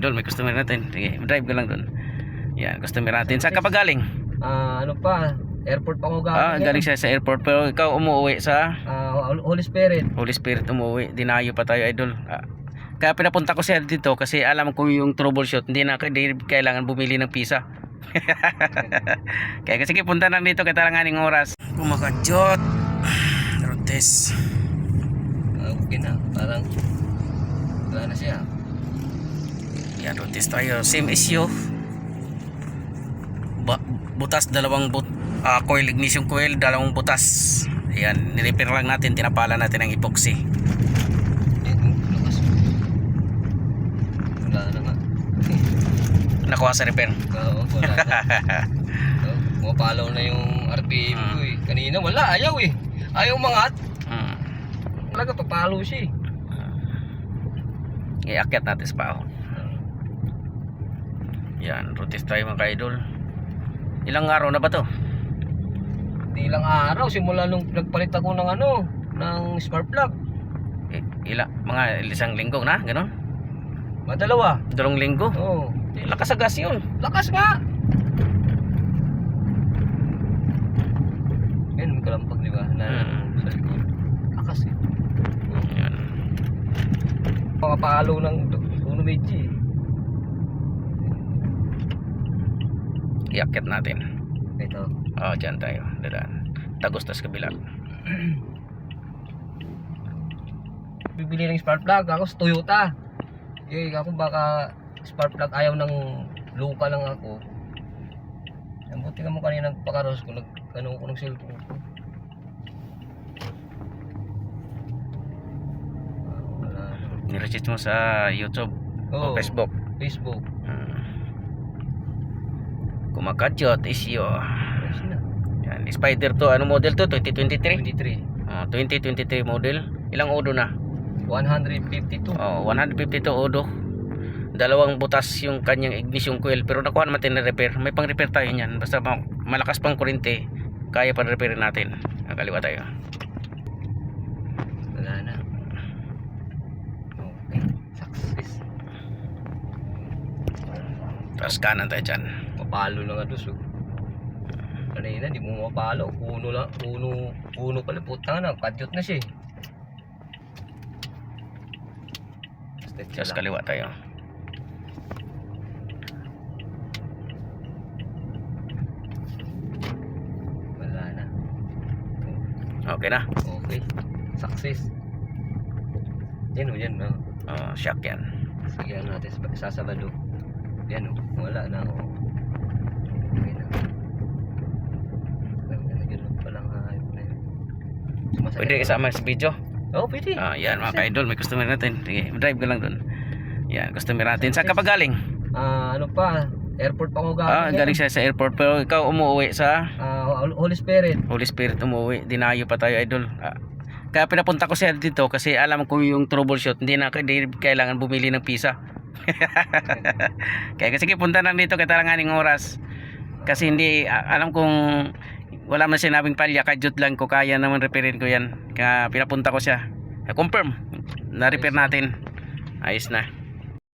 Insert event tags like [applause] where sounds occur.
Doon, may customer natin. Sige, drive ka lang doon. Yan, customer natin. Saan ka pa galing? Ah, ano pa? Airport pa ako galing. Ah, galing siya sa airport. Pero ikaw umuwi sa Ah, Holy Spirit. Holy Spirit umuwi. Dinayo pa tayo, idol. Ah, kaya pinapunta ko siya dito kasi alam ko yung troubleshoot. Hindi na hindi kailangan bumili ng pizza. [laughs] kaya sige, punta lang dito katalanganing oras. Kumakadyot. Rotes. Ah, okay na. Parang wala na siya. Yan, rotes tayo. Same issue. Ba butas dalawang but ah, coil ignition coil dalawang butas. Ayan, nirepair lang natin, tinapala natin ang epoxy. Nakuha sa repair. Oo, wala na. [laughs] Oh, Pumapalaw na yung RPM ko eh. Kanina wala, ayaw eh. Ayaw mangat. Hmm. Talaga papalo siya eh. Iakyat natin sa pao. Yan, rotes tayo mga ka-idol. Ilang araw na ba to? Di lang araw, simula nung nagpalit ako ng ano, ng spark plug. I- Ila, mga isang linggo na, gano'n? Madalawa. Dalawang linggo. Oo. Eh, Lakas sa gas yun. Lakas nga! Yan, may kalampag di ba? Na Hmm. sa likod. Lakas eh. Yan. Mga palo ng Uno Meiji eh. Iakyat natin. Ito. Oh, dyan tayo. Dadaan. Tagos tas kabila. [clears throat] Bibili ng spark plug ako sa Toyota. Eh, ako baka spark plug ayaw ng luka lang ako. Ang buti nga mo kanina nagpakaros ko, nag, ano ko ng cellphone ko. Ah. Nirecheck mo sa YouTube o Oo, Facebook. Facebook. Hmm. Kumakadyot. Ayos na. Yan. Spider to. Ano model to? 2023? 23. Oh, 2023 model. Ilang odo na? 152. Oh, 152 odo. Dalawang butas yung kanyang ignition coil pero nakuha naman natin na repair. May pang repair tayo niyan. Basta ma- malakas pang kurente, kaya pa repair natin. Ah, Kaliwa tayo. Wala na. Okay. Success. Tapos kanan tayo dyan. Mapalo na nga dus. Oh. Kanina, di mo mapalo. Puno lang. Puno, puno pala. Putang na. Kadyot na siya eh. Tapos lang. kaliwa tayo. Wala na. Okay na. Okay. Success. Yan o, yan o. Oh, shock yan. Sige, ano natin sa sasabado. Yan o. Wala na o. Okay na. Ang ganun lang palang hayop na yun. Sumasakit Pwede isama sa video. Oo, pwede. Ah, yan mga ka-idol, may customer natin. Sige, drive ka lang doon. Yan, customer natin. Saan ka pa galing? Ah, ano pa? Airport pa ako galing. Ah, galing siya sa airport pero ikaw umuwi sa Ah, Holy Spirit. Holy Spirit umuwi. Dinayo pa tayo, idol. Ah, kaya pinapunta ko siya dito kasi alam ko yung troubleshoot. Hindi na hindi kailangan bumili ng pizza. [laughs] kaya sige, punta lang dito katalanganing oras. Kasi hindi, ah, alam kong wala man sinabing palya, kadyot lang ko, kaya naman repairin ko yan. Kaya pinapunta ko siya. Ah, confirm, na-repair natin. Ayos na.